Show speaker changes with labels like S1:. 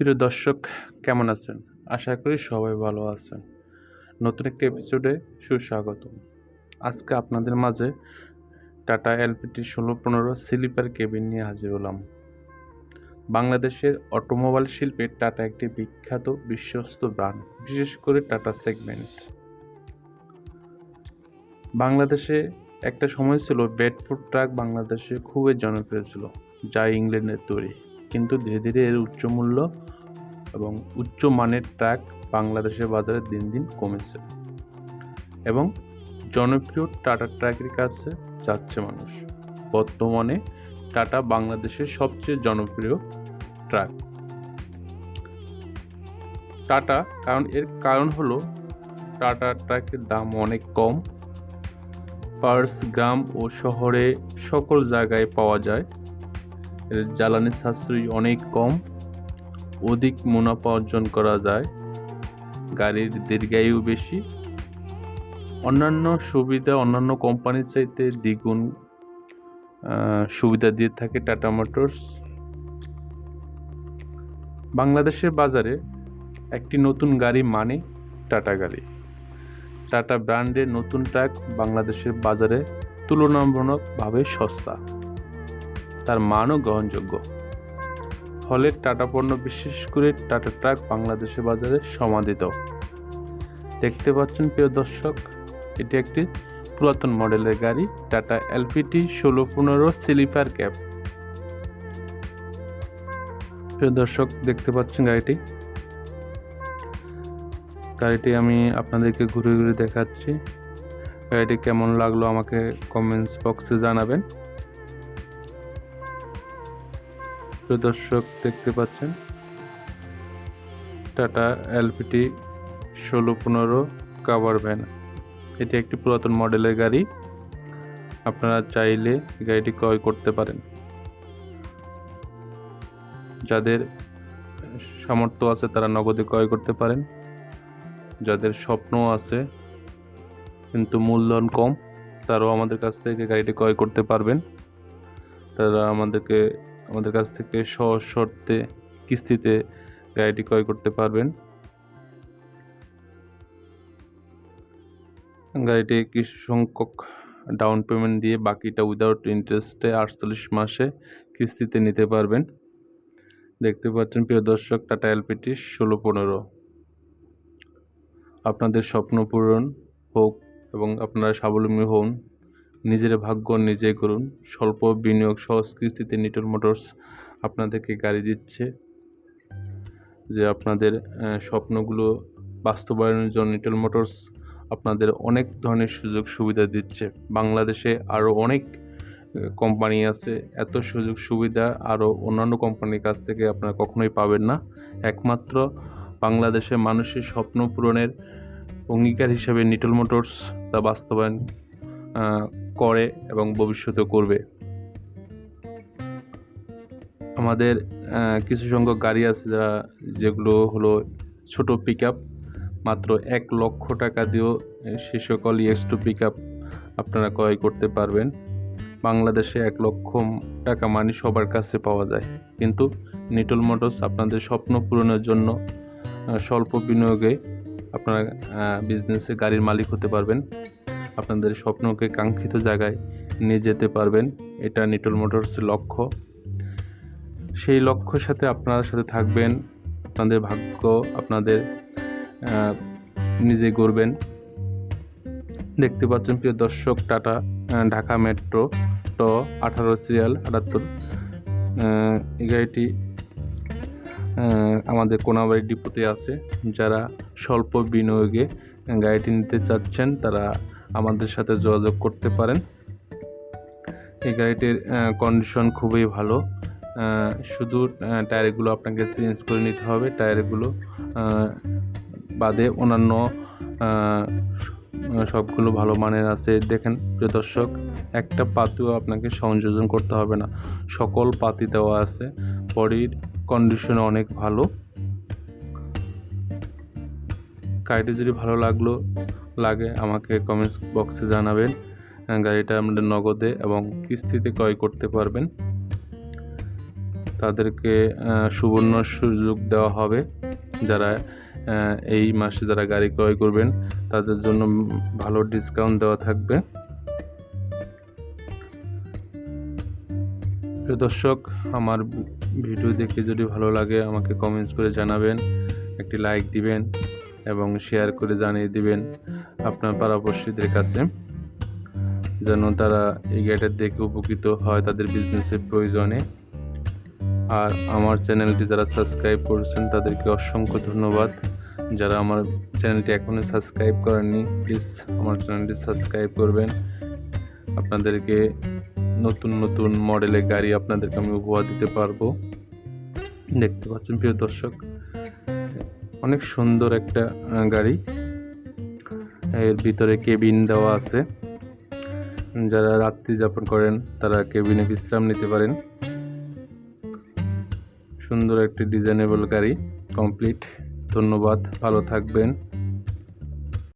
S1: প্রিয় দর্শক, কেমন আছেন? আশা করি সবাই ভালো আছেন। নতুন একটি এপিসোডে সুস্বাগত আজকে আপনাদের মাঝে টাটা এলপিটি ষোলো পনেরো স্লিপার কেবিন নিয়ে হাজির হলাম। বাংলাদেশের অটোমোবাইল শিল্পে টাটা একটি বিখ্যাত, বিশ্বস্ত ব্র্যান্ড, বিশেষ করে টাটা সেগমেন্ট। বাংলাদেশে একটা সময় ছিল বেডফুড ট্রাক বাংলাদেশে খুবই জনপ্রিয় ছিল, যা ইংল্যান্ডের তৈরি। কিন্তু ধীরে ধীরে এর উচ্চ মূল্য এবং উচ্চ মানের ট্রাক বাংলাদেশের বাজারে দিন দিন কমেছে এবং জনপ্রিয় টাটা ট্রাকের কাছে যাচ্ছে মানুষ। বর্তমানে টাটা বাংলাদেশের সবচেয়ে জনপ্রিয় ট্রাক। টাটা, কারণ এর কারণ হলো টাটা ট্রাকের দাম অনেক কম। পার্স, গ্রাম ও শহরে সকল জায়গায় পাওয়া যায় জ্বালানি সাশ্রয় অনেক কম। অধিক মুনাফা অর্জন করা যায়। গাড়ির দীর্ঘায়ু বেশি। অন্যান্য সুবিধা, অন্যান্য কোম্পানির চাইতে দ্বিগুণ সুবিধা দিয়ে থাকে টাটা মোটরস। বাংলাদেশের বাজারে একটি নতুন গাড়ি মানে টাটা গাড়ি। টাটা ব্র্যান্ডের নতুন ট্রাক বাংলাদেশের বাজারে তুলনামূলকভাবে সস্তা। তার মানও গ্রহণযোগ্য। ফলে টাটা পণ্য বিশেষ করে টাটা ট্রাক বাংলাদেশের বাজারে সমাদিত। দেখতে পাচ্ছেন প্রিয় দর্শক, এটি একটি পুরাতন মডেলের গাড়ি, টাটা এলপিটি ষোলো পনেরো স্লিপার ক্যাব প্রিয় দর্শক, দেখতে পাচ্ছেন গাড়িটি। গাড়িটি আমি আপনাদেরকে ঘুরে ঘুরে দেখাচ্ছি। গাড়িটি কেমন লাগল আমাকে কমেন্টস বক্সে জানাবেন। প্রিয় দর্শক দেখতে পাচ্ছেন। টাটা এলপিটি ষোলো পনেরো কাভার ভ্যান এটি একটি পুরাতন মডেলের গাড়ি। আপনারা চাইলে গাড়িটি ক্রয় করতে পারেন। যাদের সামর্থ্য আছে তারা নগদে ক্রয় করতে পারেন। যাদের স্বপ্ন আছে কিন্তু মূলধন কম, তারাও আমাদের কাছ থেকে গাড়িটি ক্রয় করতে পারবেন। তারা আমাদেরকে আমাদের কাছ থেকে সহজ শর্তে কিস্তিতে গাড়িটি ক্রয় করতে পারবেন। গাড়িটি কিছু সংখ্যক ডাউন পেমেন্ট দিয়ে বাকিটা উইদাউট ইন্টারেস্টে আটচল্লিশ মাসে কিস্তিতে নিতে পারবেন। দেখতে পাচ্ছেন, প্রিয় দর্শক, টাটা এলপিটি ষোলো পনেরো। আপনাদের স্বপ্ন পূরণ হোক এবং আপনারা স্বাবলম্বী হন। নিজের ভাগ্য নিজে করুন। স্বল্প বিনিয়োগ সহজ কিস্তিতে নিটল মোটরস আপনাদেরকে গাড়ি দিচ্ছে যে আপনাদের স্বপ্নগুলো বাস্তবায়নের জন্য নিটল মোটরস আপনাদের অনেক ধরনের সুযোগ সুবিধা দিচ্ছে। বাংলাদেশে আরও অনেক কোম্পানি আছে। এত সুযোগ সুবিধা আরও অন্যান্য কোম্পানির কাছ থেকে আপনারা কখনোই পাবেন না। একমাত্র বাংলাদেশের মানুষের স্বপ্ন পূরণের অঙ্গীকার হিসেবে নিটল মোটরস তা বাস্তবায়ন করে এবং ভবিষ্যতে করবে। আমাদের কিছু সংখ্যক গাড়ি আছে যারা, যেগুলো হলো ছোট পিক মাত্র এক লক্ষ টাকা দিয়েও সে সকল ইএক্স টু পিক আপনারা ক্রয় করতে পারবেন। বাংলাদেশে এক লক্ষ টাকা মানি সবার কাছে পাওয়া যায়। কিন্তু নিটল মোটরস আপনাদের স্বপ্ন পূরণের জন্য স্বল্প বিনিয়োগে আপনারা বিজনেসে গাড়ির মালিক হতে পারবেন। আপনাদের স্বপ্নকে কাঙ্ক্ষিত জায়গায় নিয়ে যেতে পারবেন। এটা নিটল মোটরসের লক্ষ্য। সেই লক্ষ্যের সাথে আপনার সাথে থাকবেন। আপনাদের ভাগ্য আপনাদের নিজে গড়বেন। দেখতে পাচ্ছেন প্রিয় দর্শক, টাটা ঢাকা মেট্রো, ট, আঠারো সিরিয়াল আটাত্তর এই গাড়িটি আমাদের কোনাবাড়ি ডিপোতে আছে। যারা স্বল্প বিনিয়োগে গাড়িটি নিতে চাচ্ছেন, তারা আমাদের সাথে যোগাযোগ করতে পারেন। এই গাড়িটির কন্ডিশন খুবই ভালো। শুধু টায়ারগুলো আপনাকে চেঞ্জ করে নিতে হবে। টায়ারগুলো বাদে অন্যান্য সবগুলো ভালো মানের আছে। দেখেন, প্রিয় দর্শক, একটা পাতিও আপনাকে সংযোজন করতে হবে না। সকল পাতি দেওয়া আছে। বডির কন্ডিশন অনেক ভালো। গাড়িটি যদি ভালো লাগল লাগে, আমাকে কমেন্টস বক্সে জানাবেন। গাড়িটা আমাদের নগদে এবং কিস্তিতে ক্রয় করতে পারবেন। তাদেরকে সুবর্ণ সুযোগ দেওয়া হবে। যারা এই মাসে যারা গাড়ি ক্রয় করবেন, তাদের জন্য ভালো ডিসকাউন্ট দেওয়া থাকবে। দর্শক, আমার ভিডিও দেখে যদি ভালো লাগে, আমাকে কমেন্টস করে জানাবেন, একটি লাইক দিবেন। এবং শেয়ার করে জানিয়ে দিবেন আপনার পাড়াপড়শিদের কাছে, যেন তারা এই গাড়িটা দেখে উপকৃত হয় তাদের বিজনেসের প্রয়োজনে। আর আমার চ্যানেলটি যারা সাবস্ক্রাইব করেছেন, তাদেরকে অসংখ্য ধন্যবাদ। যারা আমার চ্যানেলটি এখনও সাবস্ক্রাইব করেননি প্লিজ আমার চ্যানেলটি সাবস্ক্রাইব করবেন। আপনাদেরকে নতুন নতুন মডেলের গাড়ি আপনাদেরকে আমি উপহার দিতে পারব। দেখতে পাচ্ছেন প্রিয় দর্শক অনেক সুন্দর একটা গাড়ি। এর ভিতরে কেবিন দেওয়া আছে। যারা রাত্রি যাপন করেন, তারা কেবিনে বিশ্রাম নিতে পারেন। সুন্দর একটি ডিজাইনেবল গাড়ি কমপ্লিট ধন্যবাদ, ভালো থাকবেন।